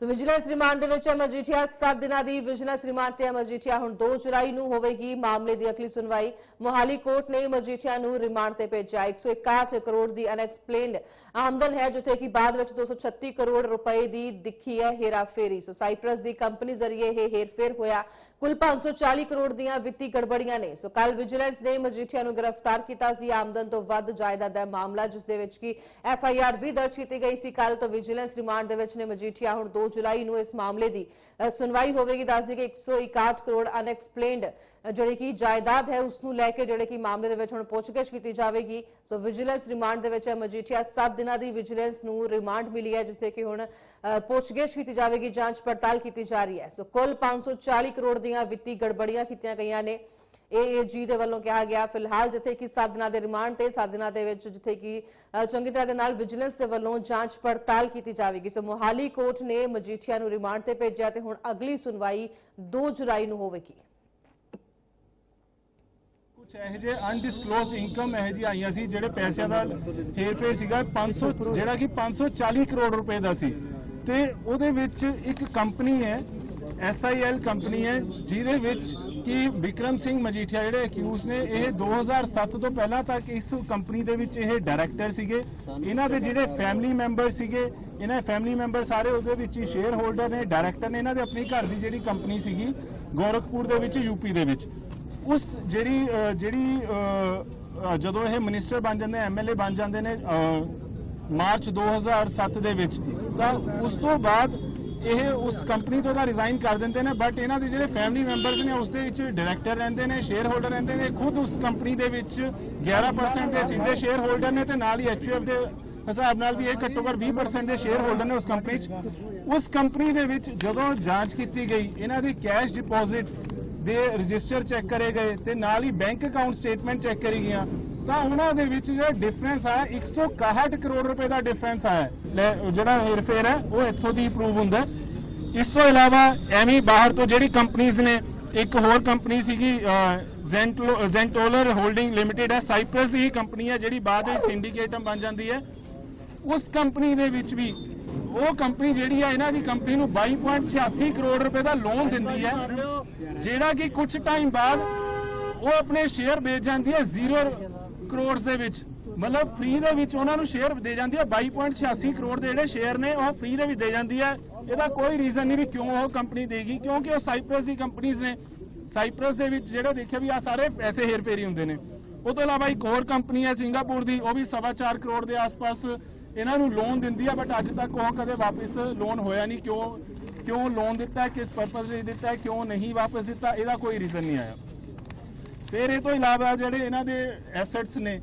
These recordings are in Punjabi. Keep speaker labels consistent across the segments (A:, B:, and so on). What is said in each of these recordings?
A: ਸੋ ਵਿਜੀਲੈਂਸ ਰਿਮਾਂਡ ਦੇ ਵਿੱਚ ਮਜੀਠੀਆ 7 ਦਿਨਾਂ ਦੀ ਵਿਜੀਲੈਂਸ ਰਿਮਾਂਡ ਤੇ ਮਜੀਠੀਆ ਹੁਣ 2 ਜੁਲਾਈ ਨੂੰ ਹੋਵੇਗੀ। ਮਾਮਲੇ ਦੀ ਅਗਲੀ ਸੁਣਵਾਈ ਮੋਹਾਲੀ ਕੋਰਟ ਨੇ ਮਜੀਠੀਆ ਨੂੰ ਰਿਮਾਂਡ ਤੇ ਭੇਜਿਆ। 161 ਕਰੋੜ ਦੀ ਅਨਐਕਸਪਲੇਨਡ ਆਮਦਨ ਹੈ, ਜਿੱਥੇ ਕਿ ਬਾਅਦ ਵਿੱਚ 236 ਕਰੋੜ ਰੁਪਏ ਦੀ ਦਿਖੀ ਹੈ ਹੇਰਾਫੇਰੀ। ਸੋ ਸਾਈਪ੍ਰਸ ਦੀ ਕੰਪਨੀ ਜ਼ਰੀਏ ਇਹ ਹੇਰਫੇਰ ਹੋਇਆ। ਕੁੱਲ 540 ਕਰੋੜ ਦੀਆਂ ਵਿੱਤੀ ਗੜਬੜੀਆਂ ਨੇ। ਸੋ ਕੱਲ ਵਿਜੀਲੈਂਸ ਨੇ ਮਜੀਠੀਆ ਨੂੰ ਗ੍ਰਿਫਤਾਰ ਕੀਤਾ ਸੀ। ਆਮਦਨ ਤੋਂ ਵੱਧ ਜਾਇਦਾਦ ਦਾ ਮਾਮਲਾ, ਜਿਸ ਦੇ ਵਿੱਚ ਕਿ ਐਫ ਆਈ ਆਰ ਵੀ ਦਰਜ ਕੀਤੀ ਗਈ ਸੀ। ਕੱਲ ਤੋਂ ਵਿਜੀਲੈਂਸ ਰਿਮਾਂਡ ਦੇ ਵਿੱਚ ਨੇ ਮਜੀਠੀਆ ਹੁਣ 2 ਜੁਲਾਈ ਨੂੰ ਇਸ ਮਾਮਲੇ ਦੀ ਸੁਣਵਾਈ ਹੋਵੇਗੀ। ਦੱਸਦੀ ਕਿ 161 ਕਰੋੜ ਅਨਐਕਸਪਲੇਨਡ ਜਿਹੜੀ ਕਿ ਜਾਇਦਾਦ ਹੈ, ਉਸ ਨੂੰ ਲੈ ਕੇ ਜਿਹੜੇ ਕਿ ਮਾਮਲੇ ਦੇ ਵਿੱਚ ਹੁਣ ਪੁੱਛਗਿੱਛ ਕੀਤੀ ਜਾਵੇਗੀ। ਸੋ ਵਿਜੀਲੈਂਸ ਰਿਮਾਂਡ ਦੇ ਵਿੱਚ ਮਜੀਠੀਆ 7 ਦਿਨਾਂ ਦੀ ਵਿਜੀਲੈਂਸ ਨੂੰ ਰਿਮਾਂਡ ਮਿਲੀ ਹੈ ਜਿਸ ਤੇ ਕਿ ਹੁਣ ਪੁੱਛਗਿੱਛ ਕੀਤੀ ਜਾਵੇਗੀ, ਜਾਂਚ ਪੜਤਾਲ ਕੀਤੀ ਜਾ ਰਹੀ ਹੈ। ਸੋ ਕੁੱਲ 540 ਕਰੋੜ ਦੀਆਂ ਵਿੱਤੀ ਗੜਬੜੀਆਂ ਕੀਤੀਆਂ ਗਈਆਂ ਨੇ। ਏਏਜੀ ਦੇ ਵੱਲੋਂ ਕਿਹਾ ਗਿਆ, ਫਿਲਹਾਲ ਜਿੱਥੇ ਕਿ 7 ਦਿਨਾਂ ਦੇ ਰਿਮਾਂਡ ਤੇ 7 ਦਿਨਾਂ ਦੇ ਵਿੱਚ ਜਿੱਥੇ ਕਿ ਚੰਗੀ ਤਰ੍ਹਾਂ ਦੇ ਨਾਲ ਵਿਜੀਲੈਂਸ ਦੇ ਵੱਲੋਂ ਜਾਂਚ ਪੜਤਾਲ ਕੀਤੀ ਜਾਵੇਗੀ। ਸੋ ਮੋਹਾਲੀ ਕੋਰਟ ਨੇ ਮਜੀਠੀਆ ਨੂੰ ਰਿਮਾਂਡ ਤੇ ਭੇਜਿਆ ਤੇ ਹੁਣ ਅਗਲੀ ਸੁਣਵਾਈ 2 ਜੁਲਾਈ ਨੂੰ ਹੋਵੇਗੀ।
B: ਕੁਝ ਇਹੋ ਜਿਹੇ ਅਨਡਿਸਕਲੋਜ਼ ਇਨਕਮ ਇਹੋ ਜਿਹੀ ਆਈਆਂ ਸੀ, ਜਿਹੜੇ ਪੈਸਿਆਂ ਦਾ ਹੇਰਫੇਰ ਸੀਗਾ 500 ਜਿਹੜਾ ਕਿ 540 ਕਰੋੜ ਰੁਪਏ ਦਾ ਸੀ। ਤੇ ਉਹਦੇ ਵਿੱਚ ਇੱਕ ਕੰਪਨੀ ਹੈ SIL ਕੰਪਨੀ ਹੈ, ਜਿਹਦੇ ਵਿੱਚ ਕਿ ਵਿਕਰਮ ਸਿੰਘ ਮਜੀਠੀਆ ਜਿਹੜੇ ਅਕਿਊਜ਼ ਨੇ ਇਹ 2007 ਤੋਂ ਪਹਿਲਾਂ ਤੱਕ ਇਸ ਕੰਪਨੀ ਦੇ ਵਿੱਚ ਇਹ ਡਾਇਰੈਕਟਰ ਸੀਗੇ। ਇਹਨਾਂ ਦੇ ਜਿਹੜੇ ਫੈਮਿਲੀ ਮੈਂਬਰ ਸੀਗੇ ਇਹਨਾਂ ਫੈਮਿਲੀ ਮੈਂਬਰ ਸਾਰੇ ਉਹਦੇ ਵਿੱਚ ਹੀ ਸ਼ੇਅਰ ਹੋਲਡਰ ਨੇ ਡਾਇਰੈਕਟਰ ਨੇ ਇਹਨਾਂ ਦੇ ਆਪਣੀ ਘਰ ਦੀ ਜਿਹੜੀ ਕੰਪਨੀ ਸੀਗੀ ਗੋਰਖਪੁਰ ਦੇ ਵਿੱਚ ਯੂਪੀ ਦੇ ਵਿੱਚ। ਉਸ ਜਿਹੜੀ ਜਿਹੜੀ ਜਦੋਂ ਇਹ ਮਿਨਿਸਟਰ ਬਣ ਜਾਂਦੇ ਐਮਐਲਏ ਬਣ ਜਾਂਦੇ ਨੇ ਅਹ, ਮਾਰਚ 2007 ਦੇ ਵਿੱਚ ਤਾਂ ਉਸ ਤੋਂ ਬਾਅਦ ਇਹ ਉਸ ਕੰਪਨੀ ਤੋਂ ਤਾਂ ਰਿਜ਼ਾਈਨ ਕਰ ਦਿੰਦੇ ਨੇ ਬਟ ਇਹਨਾਂ ਦੇ ਜਿਹੜੇ ਫੈਮਿਲੀ ਮੈਂਬਰਸ ਨੇ ਉਸ ਦੇ ਵਿੱਚ ਡਾਇਰੈਕਟਰ ਰਹਿੰਦੇ ਨੇ ਸ਼ੇਅਰ ਹੋਲਡਰ ਰਹਿੰਦੇ ਨੇ, ਖੁਦ ਉਸ ਕੰਪਨੀ ਦੇ ਵਿੱਚ 11% ਦੇ ਸਿੱਧੇ ਸ਼ੇਅਰ ਹੋਲਡਰ ਨੇ ਤੇ ਨਾਲ ਹੀ ਐਚਯੂਐਫ ਦੇ ਹਿਸਾਬ ਨਾਲ ਵੀ ਇਹ ਘੱਟੋ ਘੱਟ 20% ਦੇ ਸ਼ੇਅਰ ਹੋਲਡਰ ਨੇ ਉਸ ਕੰਪਨੀ 'ਚ। ਉਸ ਕੰਪਨੀ ਦੇ ਵਿੱਚ ਜਦੋਂ ਜਾਂਚ ਕੀਤੀ ਗਈ, ਇਹਨਾਂ ਦੀ ਕੈਸ਼ ਡਿਪੋਜ਼ਿਟ ਦੇ ਰਜਿਸਟਰ ਚੈੱਕ ਕਰੇ ਗਏ ਤੇ ਨਾਲ ਹੀ ਬੈਂਕ ਅਕਾਊਂਟ ਸਟੇਟਮੈਂਟ ਚੈੱਕ ਕਰੀ ਗਈਆਂ, ਤਾਂ ਉਹਨਾਂ ਦੇ ਵਿੱਚ ਜਿਹੜਾ ਡਿਫਰੈਂਸ ਆਇਆ 161 ਕਰੋੜ ਰੁਪਏ ਦਾ ਡਿਫਰੈਂਸ ਆਇਆ। ਜਿਹੜਾ ਹੇਰਫੇਰ ਹੈ, ਉਹ ਇੱਥੋਂ ਦੀ ਪ੍ਰੂਵ ਹੁੰਦਾ ਇਸ ਤੋਂ ਇਲਾਵਾ ਐਵੇਂ ਬਾਹਰ ਤੋਂ ਜਿਹੜੀ ਕੰਪਨੀਆਂ ਨੇ, ਇੱਕ ਹੋਰ ਕੰਪਨੀ ਸੀਗੀ ਜ਼ੈਂਟੋਲਰ ਹੋਲਡਿੰਗ ਲਿਮਟਿਡ ਹੈ ਸਾਈਪ੍ਰਸ ਦੀ ਕੰਪਨੀ ਹੈ, ਜਿਹੜੀ ਬਾਅਦ ਵਿੱਚ ਸਿੰਡੀਕੇਟਮ ਬਣ ਜਾਂਦੀ ਹੈ। ਉਸ ਕੰਪਨੀ ਦੇ ਵਿੱਚ ਵੀ ਉਹ ਕੰਪਨੀ ਜਿਹੜੀ ਹੈ, ਇਹਨਾਂ ਦੀ ਕੰਪਨੀ ਨੂੰ 22.86 ਕਰੋੜ ਰੁਪਏ ਦਾ ਲੋਨ ਦਿੰਦੀ ਹੈ, ਜਿਹੜਾ ਕਿ ਕੁਝ ਟਾਈਮ ਬਾਅਦ ਉਹ ਆਪਣੇ ਸ਼ੇਅਰ ਵੇਚ ਜਾਂਦੀ ਹੈ 0 ਕਰੋੜ ਦੇ ਵਿੱਚ। ਮਤਲਬ ਫ੍ਰੀ ਦੇ ਵਿੱਚ ਉਹਨਾਂ ਨੂੰ ਸ਼ੇਅਰ ਦੇ ਜਾਂਦੀ ਹੈ 22.86 ਕਰੋੜ ਦੇ ਜਿਹੜੇ ਸ਼ੇਅਰ ਨੇ, ਉਹ ਫ੍ਰੀ ਦੇ ਵਿੱਚ ਦੇ ਜਾਂਦੀ ਹੈ। ਇਹਦਾ ਕੋਈ ਰੀਜ਼ਨ ਨਹੀਂ ਵੀ ਕਿਉਂ ਉਹ ਕੰਪਨੀ ਦੇਗੀ, ਕਿਉਂਕਿ ਉਹ ਸਾਈਪ੍ਰਸ ਦੀ ਕੰਪਨੀਆਂ ਨੇ। ਸਾਈਪ੍ਰਸ ਦੇ ਵਿੱਚ ਜਿਹੜਾ ਦੇਖਿਆ ਵੀ ਆ ਸਾਰੇ ਪੈਸੇ ਹੇਰਫੇਰੀ ਹੁੰਦੇ ਨੇ। ਉਹ ਤੋਂ ਇਲਾਵਾ ਇੱਕ ਹੋਰ ਕੰਪਨੀ ਹੈ ਸਿੰਗਾਪੁਰ ਦੀ, ਉਹ ਵੀ 4.5 ਕਰੋੜ ਦੇ ਆਸ-ਪਾਸ ਇਹਨਾਂ ਨੂੰ ਲੋਨ ਦਿੰਦੀ ਆ ਬਟ ਅੱਜ ਤੱਕ ਉਹ ਕਦੇ ਵਾਪਸ ਲੋਨ ਹੋਇਆ ਨਹੀਂ। ਕਿਉਂ ਕਿਉਂ ਲੋਨ ਦਿੱਤਾ, ਕਿਸ ਪਰਪਸ ਲਈ ਦਿੱਤਾ, ਕਿਉਂ ਨਹੀਂ ਵਾਪਸ ਦਿੱਤਾ, ਇਹਦਾ ਕੋਈ ਰੀਜ਼ਨ ਨਹੀਂ ਆਇਆ। ਫਿਰ ਇਹ ਤੋਂ ਇਲਾਵਾ ਜਿਹੜੇ ਇਹਨਾਂ ਦੇ ਐਸੈਟਸ ਨੇ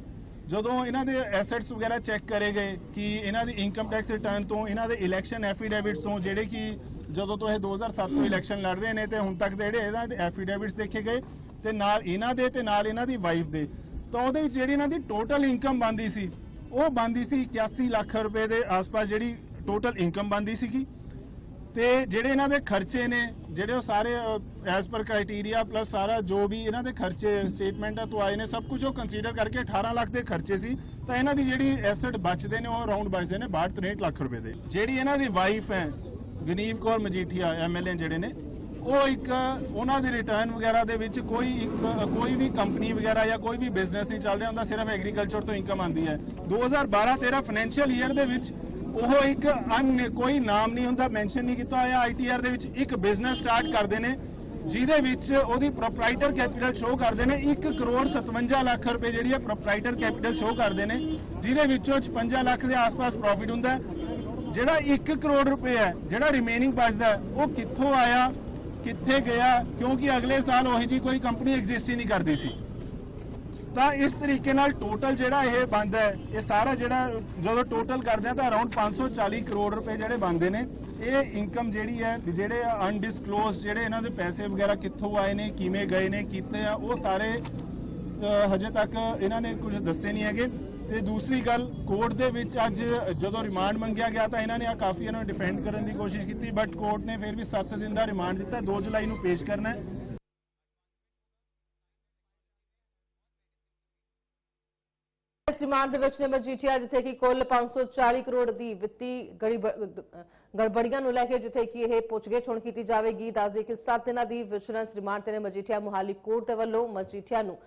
B: ਜਦੋਂ ਇਹਨਾਂ ਦੇ ਐਸੈਟਸ ਵਗੈਰਾ ਚੈੱਕ ਕਰੇ ਗਏ ਕਿ ਇਹਨਾਂ ਦੀ ਇਨਕਮ ਟੈਕਸ ਰਿਟਰਨ ਤੋਂ, ਇਹਨਾਂ ਦੇ ਇਲੈਕਸ਼ਨ ਐਫੀਡੇਵਿਟਸ ਤੋਂ, ਜਿਹੜੇ ਕਿ ਜਦੋਂ ਤੋਂ ਇਹ 2007 ਤੋਂ ਇਲੈਕਸ਼ਨ ਲੜ ਰਹੇ ਨੇ ਤੇ ਹੁਣ ਤੱਕ ਦੇ ਜਿਹੜੇ ਇਹਨਾਂ ਦੇ ਐਫੀਡੇਵਿਟਸ ਦੇਖੇ ਗਏ ਤੇ ਨਾਲ ਇਹਨਾਂ ਦੇ ਤੇ ਨਾਲ ਇਹਨਾਂ ਦੀ ਵਾਈਫ ਦੇ, ਤਾਂ ਉਹਦੇ ਵਿੱਚ ਜਿਹੜੀ ਇਹਨਾਂ ਦੀ ਟੋਟਲ ਇਨਕਮ ਬੰਦੀ ਸੀ, ਉਹ ਬੰਦੀ ਸੀ 81 ਲੱਖ ਰੁਪਏ ਦੇ ਆਸ-ਪਾਸ ਜਿਹੜੀ ਟੋਟਲ ਇਨਕਮ ਬੰਦੀ ਸੀਗੀ। ਤੇ ਜਿਹੜੇ ਇਹਨਾਂ ਦੇ ਖਰਚੇ ਨੇ, ਜਿਹੜੇ ਉਹ ਸਾਰੇ ਐਸ ਪਰ ਕ੍ਰਾਈਟੇਰੀਆ ਪਲੱਸ ਸਾਰਾ ਜੋ ਵੀ ਇਹਨਾਂ ਦੇ ਖਰਚੇ ਸਟੇਟਮੈਂਟਾਂ ਤੋਂ ਆਏ ਨੇ, ਸਭ ਕੁਝ ਉਹ ਕੰਸੀਡਰ ਕਰਕੇ 18 ਲੱਖ ਦੇ ਖਰਚੇ ਸੀ। ਤਾਂ ਇਹਨਾਂ ਦੀ ਜਿਹੜੀ ਐਸੈਟ ਬਚਦੇ ਨੇ, ਉਹ ਅਰਾਊਂਡ ਬਚਦੇ ਨੇ 62 63 ਲੱਖ ਰੁਪਏ ਦੇ। ਜਿਹੜੀ ਇਹਨਾਂ ਦੀ ਵਾਈਫ ਹੈ ਗਨੀਵ ਕੌਰ ਮਜੀਠੀਆ ਐਮਐਲਏ ਜਿਹੜੇ ਨੇ, ਉਹ ਇੱਕ ਉਹਨਾਂ ਦੇ ਰਿਟਰਨ ਵਗੈਰਾ ਦੇ ਵਿੱਚ ਕੋਈ ਇੱਕ, ਕੋਈ ਵੀ ਕੰਪਨੀ ਵਗੈਰਾ ਜਾਂ ਕੋਈ ਵੀ ਬਿਜ਼ਨਸ ਨਹੀਂ ਚੱਲ ਰਿਹਾ ਹੁੰਦਾ ਸਿਰਫ ਐਗਰੀਕਲਚਰ ਤੋਂ ਇਨਕਮ ਆਉਂਦੀ ਹੈ। 2012-13 ਫਾਈਨੈਂਸ਼ੀਅਲ ਈਅਰ ਦੇ ਵਿੱਚ ਉਹ ਇੱਕ ਅਨ ਕੋਈ ਨਾਮ ਨਹੀਂ ਹੁੰਦਾ ਮੈਂਸ਼ਨ ਨਹੀਂ ਕੀਤਾ ਹੋਇਆ। ਆਈਟੀਆਰ ਦੇ ਵਿੱਚ ਇੱਕ ਬਿਜ਼ਨਸ ਸਟਾਰਟ ਕਰਦੇ ਨੇ ਜਿਹਦੇ ਵਿੱਚ ਉਹਦੀ ਪ੍ਰੋਪਰਾਈਟਰ ਕੈਪੀਟਲ ਸ਼ੋ ਕਰਦੇ ਨੇ। 1 ਕਰੋੜ 57 ਲੱਖ ਰੁਪਏ ਜਿਹੜੀ ਹੈ ਪ੍ਰੋਪਰਾਈਟਰ ਕੈਪੀਟਲ ਸ਼ੋ ਕਰਦੇ ਨੇ ਜਿਹਦੇ ਵਿੱਚੋਂ 56 ਲੱਖ ਦੇ ਆਸ-ਪਾਸ ਪ੍ਰੋਫਿਟ ਹੁੰਦਾ ਜਿਹੜਾ 1 ਕਰੋੜ ਰੁਪਏ ਹੈ ਜਿਹੜਾ ਰਿਮੇਨਿੰਗ ਬਚਦਾ ਹੈ, ਉਹ ਕਿੱਥੋਂ ਆਇਆ ਕਿੱਥੇ ਗਿਆ? ਕਿਉਂਕਿ ਅਗਲੇ ਸਾਲ ਉਹੀ ਜੀ ਕੋਈ ਕੰਪਨੀ ਐਗਜ਼ਿਸਟ ਹੀ ਨਹੀਂ ਕਰਦੀ ਸੀ। ਤਾਂ ਇਸ ਤਰੀਕੇ ਨਾਲ ਟੋਟਲ ਜਿਹੜਾ ਇਹ ਬਣਦਾ ਹੈ, ਇਹ ਸਾਰਾ ਜਿਹੜਾ ਜਦੋਂ ਟੋਟਲ ਕਰਦੇ ਆ ਤਾਂ ਅਰਾਊਂਡ 540 ਕਰੋੜ ਰੁਪਏ ਜਿਹੜੇ ਬਣਦੇ ਨੇ। ਇਹ ਇਨਕਮ ਜਿਹੜੀ ਹੈ, ਜਿਹੜੇ ਅਨਡਿਸਕਲੋਜ਼ਡ ਜਿਹੜੇ ਇਹਨਾਂ ਦੇ ਪੈਸੇ ਵਗੈਰਾ ਕਿੱਥੋਂ ਆਏ ਨੇ, ਕਿਵੇਂ ਗਏ ਨੇ, ਕੀਤੇ ਆ, ਉਹ ਸਾਰੇ ਹਜੇ ਤੱਕ ਇਹਨਾਂ ਨੇ ਕੁਝ ਦੱਸੇ ਨਹੀਂ ਹੈਗੇ। ਤੇ ਦੂਸਰੀ ਗੱਲ ਕੋਰਟ ਦੇ ਵਿੱਚ ਅੱਜ ਜਦੋਂ ਰਿਮਾਂਡ ਮੰਗਿਆ ਗਿਆ ਤਾਂ ਇਹਨਾਂ ਨੇ ਆ ਕਾਫੀ ਇਹਨਾਂ ਨੂੰ ਡਿਫੈਂਡ ਕਰਨ ਦੀ ਕੋਸ਼ਿਸ਼ ਕੀਤੀ ਬਟ ਕੋਰਟ ਨੇ ਫਿਰ ਵੀ 7 ਦਿਨ ਦਾ ਰਿਮਾਂਡ ਦਿੱਤਾ 2 ਜੁਲਾਈ ਨੂੰ ਪੇਸ਼ ਕਰਨਾ ਹੈ।
A: ਰਿਮਾਂਡ ਦੇ ਵਿੱਚ ਨੇ ਮਜੀਠੀਆ ਜਿੱਥੇ ਕਿ ਕੁੱਲ 540 ਕਰੋੜ ਦੀ ਵਿੱਤੀ ਗੜਬੜੀਆਂ ਨੂੰ ਲੈ ਕੇ ਜਿੱਥੇ ਕਿ ਇਹ ਪੁੱਛਗਿੱਛ ਹੁਣ ਕੀਤੀ ਜਾਵੇਗੀ ਦੱਸਦੇ ਕਿ 7 ਦਿਨਾਂ ਦੀ ਵਿਜੀਲੈਂਸ ਰਿਮਾਂਡ ਤੇ ਨੇ ਮਜੀਠੀਆ ਮੁਹਾਲੀ ਕੋਰਟ ਦੇ ਵੱਲੋਂ ਮਜੀਠੀਆ ਨੂੰ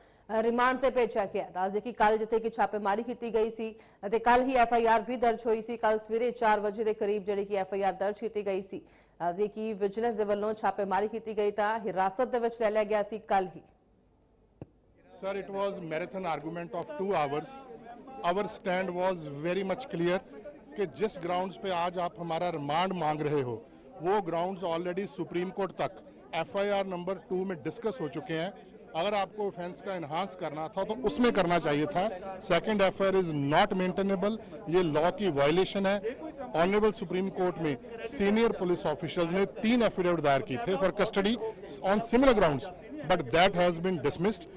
A: ਰਿਮਾਂਡ ਤੇ ਭੇਜਿਆ ਗਿਆ। ਦੱਸਦੇ ਕਿ ਕੱਲ ਜਿੱਥੇ ਕਿ ਛਾਪੇਮਾਰੀ ਕੀਤੀ ਗਈ ਸੀ ਅਤੇ ਕੱਲ ਹੀ ਐਫ ਆਈ ਆਰ ਵੀ ਦਰਜ ਹੋਈ ਸੀ। ਕੱਲ ਸਵੇਰੇ 4 ਵਜੇ ਦੇ ਕਰੀਬ ਜਿਹੜੀ ਕਿ ਐਫ ਆਈ ਆਰ ਦਰਜ ਕੀਤੀ ਗਈ ਸੀ। ਦੱਸਦੇ ਕਿ ਵਿਜੀਲੈਂਸ ਦੇ ਵੱਲੋਂ ਛਾਪੇਮਾਰੀ ਕੀਤੀ ਗਈ ਤਾਂ ਹਿਰਾਸਤ ਦੇ ਵਿੱਚ ਲੈ ਲਿਆ ਗਿਆ ਸੀ ਕੱਲ ਹੀ।
C: Sir, it was marathon argument of two hours. Our stand was very much clear कि जिस ग्राउंड्स पे आज आप हमारा रिमांड मांग रहे हो वो ग्राउंड्स ऑलरेडी सुप्रीम कोर्ट तक एफआईआर नंबर टू में डिस्कस हो चुके हैं। अगर आपको ऑफेंस का इन्हांस करना था तो उसमें करना चाहिए था। Second FIR is not maintainable ये लॉ की वायलेशन है। ऑनरेबल सुप्रीम कोर्ट में सीनियर पुलिस ऑफिशियल्स ने तीन एफिडेविट दायर की थे for custody on similar grounds but that has been dismissed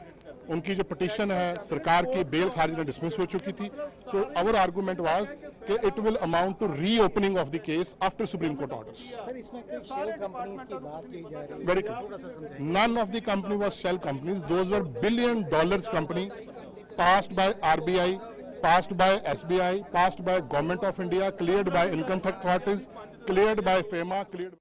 C: उनकी जो पटिशन है सरकार की बेल खारिज में डिसमिस हो चुकी थी। सो अवर आर्गूमेंट वाज कि it will amount to reopening of the case after Supreme Court orders
D: very good none
C: of the company was shell companies those were billion dollars company passed by RBI passed by SBI, passed by Government of India clear by income tax authorities clear by FEMA clear